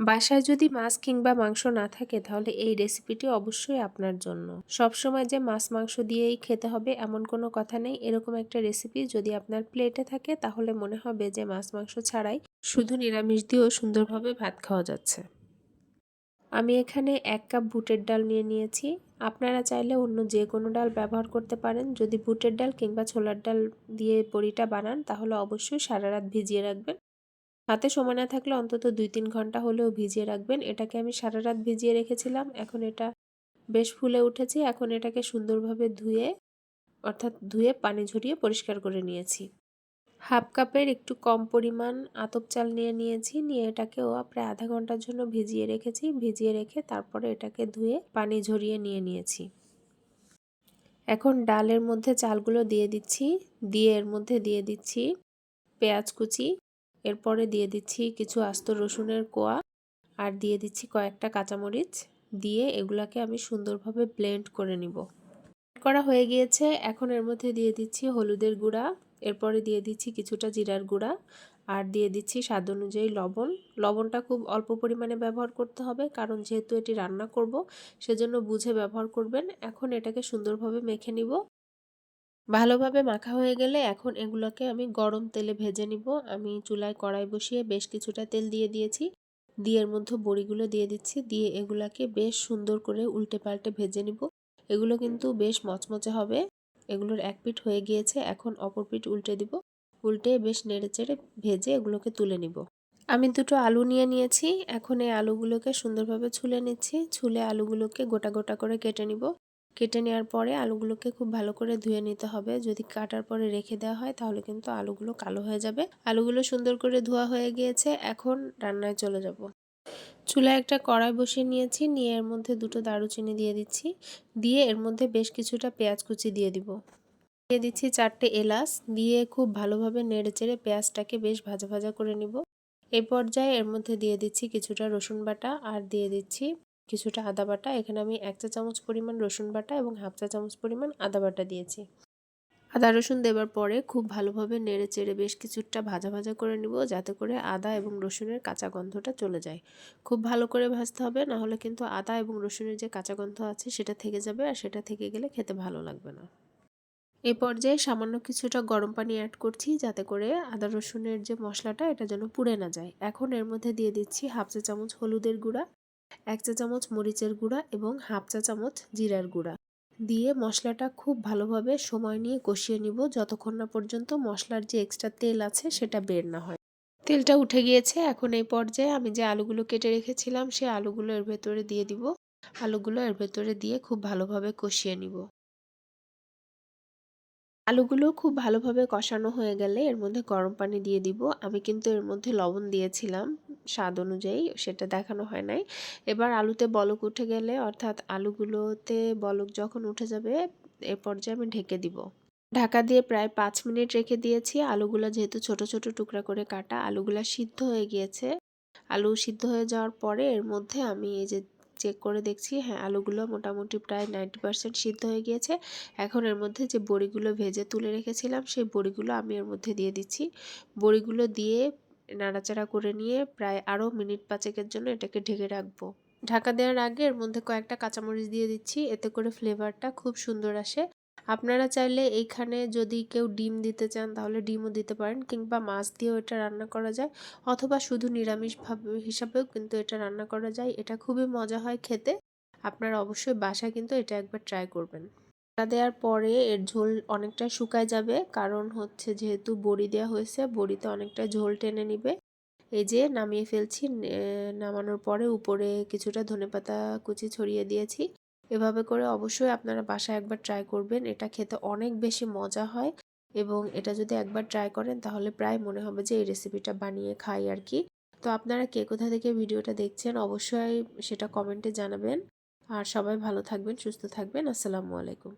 বাসায় যদি মাছ কিংবা মাংস না থাকে, তাহলে এই রেসিপিটি অবশ্যই আপনার জন্য। সবসময় যে মাছ মাংস দিয়েই খেতে হবে, এমন কোনো কথা নেই। এরকম একটা রেসিপি যদি আপনার প্লেটে থাকে, তাহলে মনে হবে যে মাছ মাংস ছাড়াই শুধু নিরামিষ দিয়েও সুন্দরভাবে ভাত খাওয়া যাচ্ছে। আমি এখানে এক কাপ বুটের ডাল নিয়ে নিয়েছি। আপনারা চাইলে অন্য যে কোনো ডাল ব্যবহার করতে পারেন। যদি বুটের ডাল কিংবা ছোলার ডাল দিয়ে বড়িটা বানান, তাহলে অবশ্যই সারা রাত ভিজিয়ে রাখবেন। হাতে সময় না থাকলে অন্তত দুই তিন ঘণ্টা হলেও ভিজিয়ে রাখবেন। এটাকে আমি সারা রাত ভিজিয়ে রেখেছিলাম। এখন এটা বেশ ফুলে উঠেছে। এখন এটাকে সুন্দরভাবে ধুয়ে, অর্থাৎ ধুয়ে পানি ঝরিয়ে পরিষ্কার করে নিয়েছি। হাফ কাপের একটু কম পরিমাণ আতপ চাল নিয়ে নিয়েছি। নিয়ে এটাকেও প্রায় আধা ঘণ্টার জন্য ভিজিয়ে রেখেছি। ভিজিয়ে রেখে তারপরে এটাকে ধুয়ে পানি ঝরিয়ে নিয়ে নিয়েছি। এখন ডালের মধ্যে চালগুলো দিয়ে দিচ্ছি। দিয়ে এর মধ্যে দিয়ে দিচ্ছি পেঁয়াজ কুচি এরপরে দিয়ে দিচ্ছি কিছু আস্ত রসুনের কোয়া আর দিয়ে দিচ্ছি কয়েকটা কাঁচামরিচ দিয়ে এগুলাকে আমি সুন্দরভাবে ব্লেন্ড করে নিব। করা হয়ে গিয়েছে, এখন এর মধ্যে দিয়ে দিচ্ছি হলুদের গুঁড়া, এরপরে দিয়ে দিচ্ছি কিছুটা জিরার গুঁড়া আর দিয়ে দিচ্ছি স্বাদ অনুযায়ী লবণ। লবণটা খুব অল্প পরিমাণে ব্যবহার করতে হবে কারণ যেহেতু এটি রান্না করব, সেজন্য বুঝে ব্যবহার করবেন। এখন এটাকে সুন্দরভাবে মেখে নিব। ভালোভাবে মাখা হয়ে গেলে এখন এগুলোকে আমি গরম তেলে ভেজে নিব। আমি চুলায় কড়াই বসিয়ে বেশ কিছুটা তেল দিয়ে দিয়েছি। দিয়ে মধ্যে বড়িগুলো দিয়ে দিচ্ছি। দিয়ে এগুলাকে বেশ সুন্দর করে উল্টে পাল্টে ভেজে নিব। এগুলো কিন্তু বেশ মচমচে হবে। এগুলোর এক পিঠ হয়ে গিয়েছে। এখন অপর পিঠ উল্টে দিব। উল্টে বেশ নেড়ে চেড়ে ভেজে এগুলোকে তুলে নিব। আমি দুটো আলু নিয়ে নিয়েছি। এখন এই আলুগুলোকে সুন্দরভাবে ছুলে নিচ্ছি। ছুলে আলুগুলোকে গোটা গোটা করে কেটে নিব। কেটে নেওয়ার পরে আলুগুলোকে খুব ভালো করে ধুয়ে নিতে হবে। যদি কাটার পরে রেখে দেওয়া হয়, তাহলে কিন্তু আলুগুলো কালো হয়ে যাবে। আলুগুলো সুন্দর করে ধোয়া হয়ে গিয়েছে, এখন রান্নায় চলে যাব। চুলায় একটা কড়াই বসিয়ে নিয়েছি, নিয়ে এর মধ্যে দুটো দারুচিনি দিয়ে দিচ্ছি। দিয়ে এর মধ্যে বেশ কিছুটা পেঁয়াজ কুচি দিয়ে দিব। দিয়ে দিচ্ছি চারটে এলাচ, দিয়ে খুব ভালোভাবে নেড়ে চেড়ে পেঁয়াজটাকে বেশ ভাজা ভাজা করে নিব। এই পর্যায়ে এর মধ্যে দিয়ে দিচ্ছি কিছুটা রসুন বাটা, আর দিয়ে দিচ্ছি কিছুটা আদা বাটা, এখানে আমি এক চা চামচ পরিমাণ রসুন বাটা এবং হাফ চা চামচ পরিমাণ আদা বাটা দিয়েছি। আদা রসুন দেবার পরে খুব ভালোভাবে নেড়ে চেড়ে বেশ কিছুটা ভাজা ভাজা করে নিব, যাতে করে আদা এবং রসুনের কাঁচা গন্ধটা চলে যায়। খুব ভালো করে ভাজতে হবে, না হলে কিন্তু আদা এবং রসুনের যে কাঁচা গন্ধ আছে সেটা থেকে যাবে আর সেটা থেকে গেলে খেতে ভালো লাগবে না। এ পর্যায়ে সামান্য কিছুটা গরম পানি অ্যাড করছি, যাতে করে আদা রসুনের যে মশলাটা, এটা যেন পুড়ে না যায়। এখন এর মধ্যে দিয়ে দিচ্ছি হাফ চা চামচ হলুদের গুঁড়া। এক চা চামচ মরিচের গুঁড়া এবং হাফ চা চামচ জিরার গুঁড়া। দিয়ে মশলাটা খুব ভালোভাবে সময় নিয়ে কষিয়ে নিব যতক্ষণ না পর্যন্ত মশলার যে এক্সট্রা তেল আছে সেটা বের না হয়। তেলটা উঠে গিয়েছে, এখন এই পর্যায়ে আমি যে আলুগুলো কেটে রেখেছিলাম সে আলুগুলো এর ভেতরে দিয়ে দিব। আলুগুলো এর ভেতরে দিয়ে খুব ভালোভাবে কষিয়ে নিব। আলুগুলো খুব ভালোভাবে কষানো হয়ে গেলে এর মধ্যে গরম পানি দিয়ে দিব। আমি কিন্তু এর মধ্যে লবণ দিয়েছিলাম। স্বাদ অনুযায়ী সেটা দেখানো হয় নাই। এবার আলুতে বলক উঠে গেলে, অর্থাৎ আলুগুলোতে বলক যখন উঠে যাবে, এ পর্যায়ে আমি ঢেকে দিব। ঢাকা দিয়ে প্রায় পাঁচ মিনিট রেখে দিয়েছি। আলুগুলো যেহেতু ছোট ছোট টুকরা করে কাটা, আলুগুলো সিদ্ধ হয়ে গিয়েছে। আলু সিদ্ধ হয়ে যাওয়ার পরে এর মধ্যে আমি এই যে চেক করে দেখছি হ্যাঁ আলুগুলো মোটামুটি প্রায় নাইনটি পার্সেন্ট সিদ্ধ হয়ে গিয়েছে। এখন এর মধ্যে যে বড়িগুলো ভেজে তুলে রেখেছিলাম, সেই বড়িগুলো আমি এর মধ্যে দিয়ে দিচ্ছি। বড়িগুলো দিয়ে নাড়াচাড়া করে নিয়ে প্রায় আরও মিনিট পাঁচেকের জন্য এটাকে ঢেকে রাখব। ঢাকা দেওয়ার আগে এর মধ্যে কয়েকটা কাঁচামরিচ দিয়ে দিচ্ছি, এতে করে ফ্লেভারটা খুব সুন্দর আসে। আপনারা চাইলে এইখানে যদি কেউ ডিম দিতে চান তাহলে ডিমও দিতে পারেন, কিংবা মাছ দিয়েও এটা রান্না করা যায়, অথবা শুধু নিরামিষভাবে হিসাবেও কিন্তু এটা রান্না করা যায়। এটা খুবই মজা হয় খেতে। আপনারা অবশ্যই বাসায় কিন্তু এটা একবার ট্রাই করবেন। দেওয়ার পরে এর ঝোল অনেকটা শুকায় যাবে। কারণ হচ্ছে যেহেতু বড়ি দেওয়া হয়েছে, বড়িতে অনেকটা ঝোল টেনে নিবে। এই যে নামিয়ে ফেলছি নামানোর পরে উপরে কিছুটা ধনেপাতা কুচি ছড়িয়ে দিয়েছি। এভাবে করে অবশ্যই আপনারা বাসায় একবার ট্রাই করবেন। এটা খেতে অনেক বেশি মজা হয় এবং এটা যদি একবার ট্রাই করেন তাহলে প্রায় মনে হবে যে এই রেসিপিটা বানিয়ে খাই আর কি। তো আপনারা কে কোথা থেকে ভিডিওটা দেখছেন অবশ্যই সেটা কমেন্টে জানাবেন। আর সবাই ভালো থাকবেন, সুস্থ থাকবেন। আসসালামু আলাইকুম।